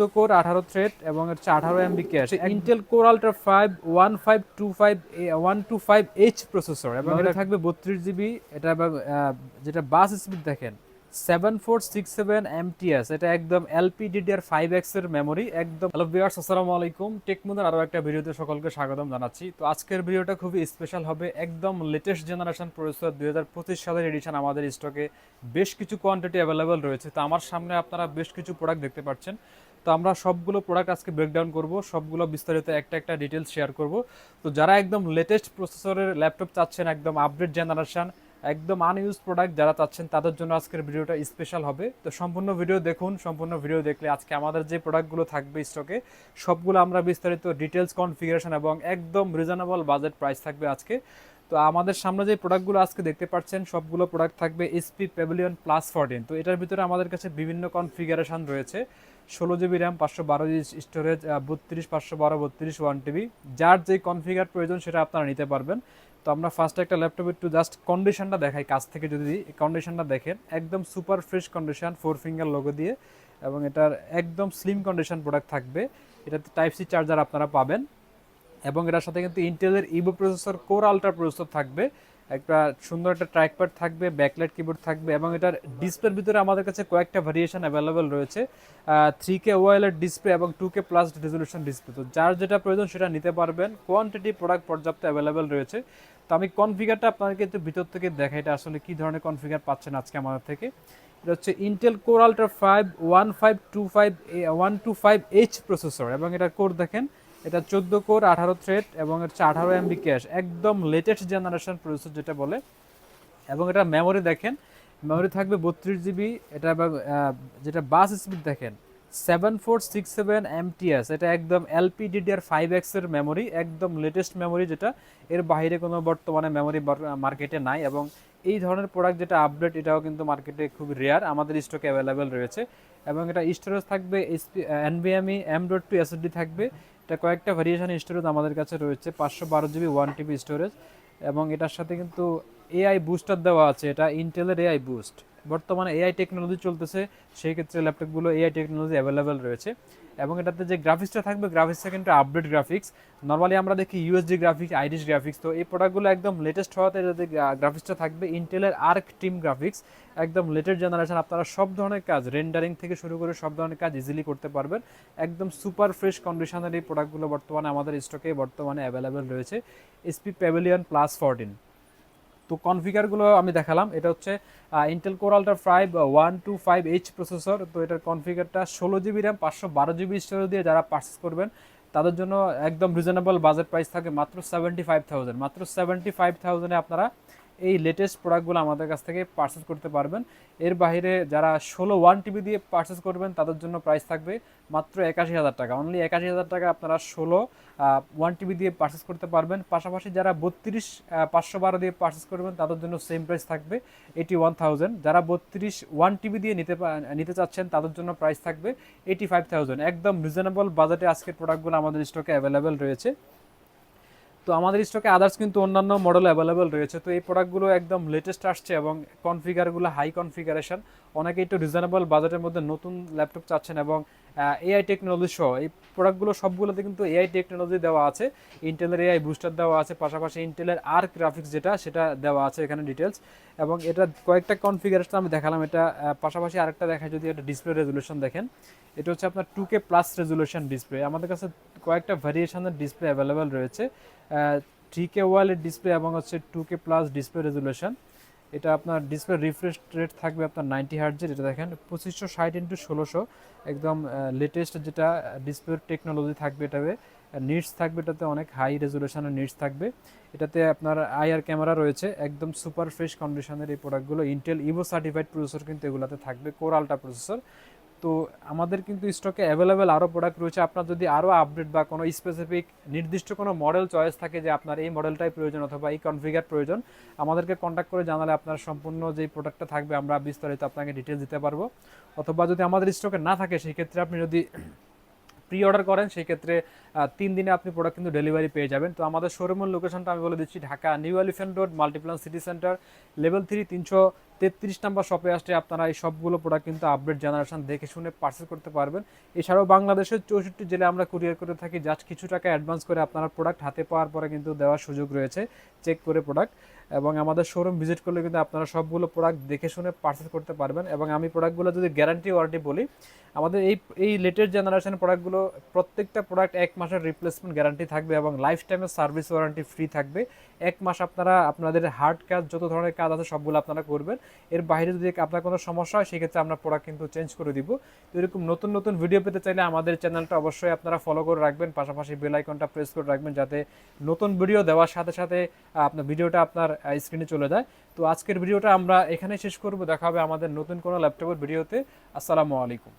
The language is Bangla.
চোদ্দ কোর আঠারো থ্রেড এবং হচ্ছে আঠারো MB cache. Intel core ultra five one five two five one two five H processor এবং এটা থাকবে বত্রিশ জিবি। এটা যেটা বাস স্পিড দেখেন seven four six seven MTS এটা একদম এলপিডিডিআর ফাইভ এক্সের মেমোরি একদম। হ্যালো বিয়ার্স আসসালামু আলাইকুম। টেকমুদের আরও একটা ভিডিওতে সকলকে স্বাগতম জানাচ্ছি। তো আজকের ভিডিওটা খুবই স্পেশাল হবে একদম লেটেস্ট জেনারেশন প্রসেসর দুই হাজার পঁচিশ সালের এডিশন আমাদের স্টকে বেশ কিছু কোয়ান্টিটি অ্যাভেলেবেল রয়েছে। তো আমার সামনে আপনারা বেশ কিছু প্রোডাক্ট দেখতে পাচ্ছেন। তো আমরা সবগুলো প্রোডাক্ট আজকে ব্রেকডাউন করব, সবগুলো বিস্তারিত একটা একটা ডিটেলস শেয়ার করব। তো যারা একদম লেটেস্ট প্রসেসরের ল্যাপটপ চাচ্ছেন, একদম আপডেট জেনারেশন একদম আনইউজ প্রোডাক্ট যারা চাচ্ছেন, তাদের জন্য আজকের ভিডিওটা স্পেশাল হবে। তো সম্পূর্ণ ভিডিও দেখুন, সম্পূর্ণ ভিডিও দেখলে আজকে আমাদের যে প্রোডাক্টগুলো থাকবে স্টকে সবগুলো আমরা বিস্তারিত ডিটেলস কনফিগারেশন এবং একদম রিজনেবল বাজেট প্রাইস থাকবে আজকে। তো আমাদের সামনে যে প্রোডাক্টগুলো আজকে দেখতে পাচ্ছেন, সবগুলো প্রোডাক্ট থাকবে এসপি প্যাভিলিয়ন প্লাস ফোরটিন তো এটার ভিতরে আমাদের কাছে বিভিন্ন কনফিগারেশন রয়েছে। ষোলো জিবি র্যাম, পাঁচশো বারো জিবি স্টোরেজ বত্রিশ, পাঁচশো বারো, বত্রিশ ওয়ান টিবি যার যে কনফিগার প্রয়োজন সেটা আপনারা নিতে পারবেন। তো আমরা ফার্স্ট একটা ল্যাপটপ একটু জাস্ট কন্ডিশনটা দেখাই কাছ থেকে যদি কন্ডিশনটা দেখেন। একদম super fresh condition four finger logo দিয়ে, এবং এটার একদম স্লিম কন্ডিশন প্রোডাক্ট থাকবে। এটাতে টাইপ সি চার্জার আপনারা পাবেন। এবং এটার সাথে কিন্তু ইন্টেলের Evo processor core ultra processor থাকবে। একটা সুন্দর একটা ট্র্যাকপ্যাড থাকবে ব্যাকলাইট কিবোর্ড থাকবে এবং এটার ডিসপ্লের ভিতরে আমাদের কাছে কয়েকটা ভেরিয়েশন অ্যাভেলেবেল রয়েছে। থ্রি কে ওয়াইলের ডিসপ্লে এবং two K plus resolution display তো যার যেটা প্রয়োজন সেটা নিতে পারবেন। কোয়ান্টিটি প্রোডাক্ট পর্যাপ্ত অ্যাভেলেবেল রয়েছে। তো আমি কনফিগারটা আপনাদেরকে একটু ভিতর থেকে দেখাই এটা আসলে কী ধরনের কনফিগার পাচ্ছেন আজকে আমাদের থেকে। এটা হচ্ছে Intel core ultra five one five two five one two five H processor এবং এটার কোর দেখেন। এটা চোদ্দ কোর, আঠারো থ্রেড এবং হচ্ছে আঠারো এমবি ক্যাশ একদম লেটেস্ট জেনারেশন প্রসেসর যেটা বলে। এবং এটা মেমোরি দেখেন মেমোরি থাকবে বত্রিশ জিবি এটা যেটা বাস স্পিড দেখেন seven four six seven MTS এটা একদম এলপিডিডিআর ফাইভ এক্সের মেমোরি একদম লেটেস্ট মেমোরি যেটা, এর বাইরে কোনো বর্তমানে মেমোরি মার্কেটে নাই এবং এই ধরনের প্রোডাক্ট যেটা আপডেট এটাও কিন্তু মার্কেটে খুব রেয়ার আমাদের স্টকে অ্যাভেলেবেল রয়েছে। এবং এটা স্টোরেজ থাকবে এসপি এনবিএমই এম ডট টু এসএসডি থাকবে এটা কয়েকটা ভেরিয়েশন স্টোরেজ আমাদের কাছে রয়েছে, পাঁচশো বারো জিবি ওয়ান টিবি স্টোরেজ এবং এটার সাথে কিন্তু এআই বুস্টার দেওয়া আছে, এটা ইন্টেলের এআই বুস্ট বর্তমানে এআই টেকনোলজি চলতেছে, সেই ক্ষেত্রে ল্যাপটপগুলো এআই টেকনোলজি অ্যাভেলেবেল রয়েছে। এবং এটাতে যে গ্রাফিক্সটা থাকবে গ্রাফিক্সটা কিন্তু আপডেট গ্রাফিক্স নর্মালি আমরা দেখি ইউএসডি গ্রাফিক্স আইরিশ গ্রাফিক্স তো এই প্রোডাক্টগুলো একদম লেটেস্ট হওয়াতে যাতে গ্রাফিক্সটা থাকবে। ইন্টেলের আর্ক টিম গ্রাফিক্স একদম লেটেস্ট জেনারেশন আপনারা সব ধরনের কাজ রেন্ডারিং থেকে শুরু করে সব ধরনের কাজ ইজিলি করতে পারবেন। একদম সুপার ফ্রেশ কন্ডিশনের এই প্রোডাক্টগুলো বর্তমানে আমাদের স্টকে বর্তমানে অ্যাভেলেবেল রয়েছে। এসপি প্যাভিলিয়ন প্লাস ফোরটিন তো কনফিগারগুলো আমি দেখালাম। এটা হচ্ছে Intel core five one two five H processor তো এটার কনফিগারটা ষোলো জিবি র্যাম পাঁচশো বারো জিবি স্টোরেজ দিয়ে যারা পার্সেস করবেন, তাদের জন্য একদম রিজনেবল বাজেট প্রাইস থাকে মাত্র সেভেন্টি ফাইভ থাউজেন্ড মাত্র সেভেন্টি ফাইভ থাউজেন্ডে আপনারা এই লেটেস্ট প্রোডাক্টগুলো আমাদের কাছ থেকে পারচেস করতে পারবেন। এর বাইরে যারা ষোলো ওয়ান টিবি দিয়ে পারচেস করবেন, তাদের জন্য প্রাইস থাকবে মাত্র একাশি হাজার টাকা। অনলি একাশি হাজার টাকা আপনারা ষোলো ওয়ান টিবি দিয়ে পারচেস করতে পারবেন। পাশাপাশি যারা বত্রিশ পাঁচশো বারো দিয়ে পারচেস করবেন, তাদের জন্য সেম প্রাইস থাকবে এইটি ওয়ান থাউজেন্ড যারা বত্রিশ ওয়ান টিবি দিয়ে নিতে নিতে চাচ্ছেন, তাদের জন্য প্রাইস থাকবে এইটি ফাইভ থাউজেন্ড একদম রিজনেবল বাজেটে আজকের প্রোডাক্টগুলো আমাদের স্টকে অ্যাভেলেবেল রয়েছে। তো আমাদের স্টকে আদার্স কিন্তু অন্যান্য মডেল অ্যাভেলেবেল রয়েছে। তো এই প্রোডাক্টগুলো একদম লেটেস্ট আসছে এবং কনফিগারগুলো হাই কনফিগারেশন অনেকে একটু রিজনেবল বাজেটের মধ্যে নতুন ল্যাপটপ চাচ্ছেন এবং এআই টেকনোলজি সহ এই প্রোডাক্টগুলো সবগুলোতে কিন্তু এআই টেকনোলজি দেওয়া আছে। ইন্টেলের এআই বুস্টার দেওয়া আছে, পাশাপাশি ইন্টেলের আর গ্রাফিক্স যেটা, সেটা দেওয়া আছে এখানে ডিটেলস এবং এটা কয়েকটা কনফিগারেশন আমি দেখালাম, এটা পাশাপাশি আরেকটা দেখায় যদি একটা ডিসপ্লে রেজলিউশন দেখেন। এটা হচ্ছে আপনার two K plus resolution display আমাদের কাছে কয়েকটা ভ্যারিয়েশনের ডিসপ্লে অ্যাভেলেবেল রয়েছে থ্রি কে ওয়ালের ডিসপ্লে এবং হচ্ছে two K plus display resolution এটা আপনার ডিসপ্লে রিফ্রেশ রেট থাকবে আপনার নাইনটি হার্জের এটা দেখেন, পঁচিশশো ষাট ইন্টু ষোলোশো, একদম লেটেস্ট যেটা ডিসপ্লে টেকনোলজি থাকবে এটাতে নিটস থাকবে এটাতে অনেক হাই রেজুলেশনের নিটস থাকবে। এটাতে আপনার আইআর ক্যামেরা রয়েছে, একদম সুপার ফ্রেশ কন্ডিশনের এই প্রোডাক্টগুলো ইন্টেল ইভো সার্টিফাইড প্রসেসর কিন্তু এগুলোতে থাকবে কোর আলট্রা প্রসেসর তো আমাদের কিন্তু স্টকে অ্যাভেলেবেল আরও প্রোডাক্ট রয়েছে। আপনার যদি আরও আপডেট বা কোনো স্পেসিফিক নির্দিষ্ট কোনো মডেল চয়েস থাকে যে আপনার এই মডেলটাই প্রয়োজন অথবা এই কনফিগার প্রয়োজন, আমাদেরকে কন্ট্যাক্ট করে জানালে আপনার সম্পূর্ণ যেই প্রোডাক্টটা থাকবে আমরা বিস্তারিত আপনাকে ডিটেলস দিতে পারব। অথবা যদি আমাদের স্টকে না থাকে সেই ক্ষেত্রে আপনি যদি প্রি অর্ডার করেন, সেই ক্ষেত্রে তিন দিনে আপনি প্রোডাক্ট কিন্তু ডেলিভারি পেয়ে যাবেন। তো আমাদের শোরুমের লোকেশনটা আমি বলে দিচ্ছি, Dhaka new elephant road Multiplan city centre level three তিনশো তেত্রিশ নাম্বার শপে আসলে আপনারা এই সবগুলো প্রোডাক্ট কিন্তু আপডেট জেনারেশন দেখে শুনে পার্সেল করতে পারবেন। এছাড়াও বাংলাদেশের চৌষট্টি জেলে আমরা কুরিয়ার করে থাকি জাস্ট কিছু টাকা অ্যাডভান্স করে আপনারা প্রোডাক্ট হাতে পাওয়ার পরে কিন্তু দেওয়ার সুযোগ রয়েছে চেক করে প্রোডাক্ট এবং আমাদের শোরুম ভিজিট করলে কিন্তু আপনারা সবগুলো প্রোডাক্ট দেখে শুনে পার্সেল করতে পারবেন। এবং আমি প্রোডাক্টগুলো যদি গ্যারান্টি ওয়ারেন্টি বলি আমাদের এই এই লেটেস্ট জেনারেশন প্রোডাক্টগুলো প্রত্যেকটা প্রোডাক্ট এক মাসের রিপ্লেসমেন্ট গ্যারান্টি থাকবে এবং লাইফ টাইমের সার্ভিস ওয়ারেন্টি ফ্রি থাকবে। এক মাস আপনারা, আপনাদের হার্ড কাজ, যত ধরনের কাজ আছে সবগুলো আপনারা করবেন। এর বাইরে যদি আপনার কোনো সমস্যা হয়, সেক্ষেত্রে আমরা প্রোডাক্ট কিন্তু চেঞ্জ করে দিব। তো এরকম নতুন নতুন ভিডিও পেতে চাইলে আমাদের চ্যানেলটা অবশ্যই আপনারা ফলো করে রাখবেন। পাশাপাশি বেল আইকনটা প্রেস করে রাখবেন যাতে নতুন ভিডিও দেওয়ার সাথে সাথে আপনার ভিডিওটা আপনার স্ক্রিনে চলে যায়। তো আজকের ভিডিওটা আমরা এখানে শেষ করব। দেখা হবে আমাদের নতুন কোনো ল্যাপটপের ভিডিওতে আসসালামু আলাইকুম।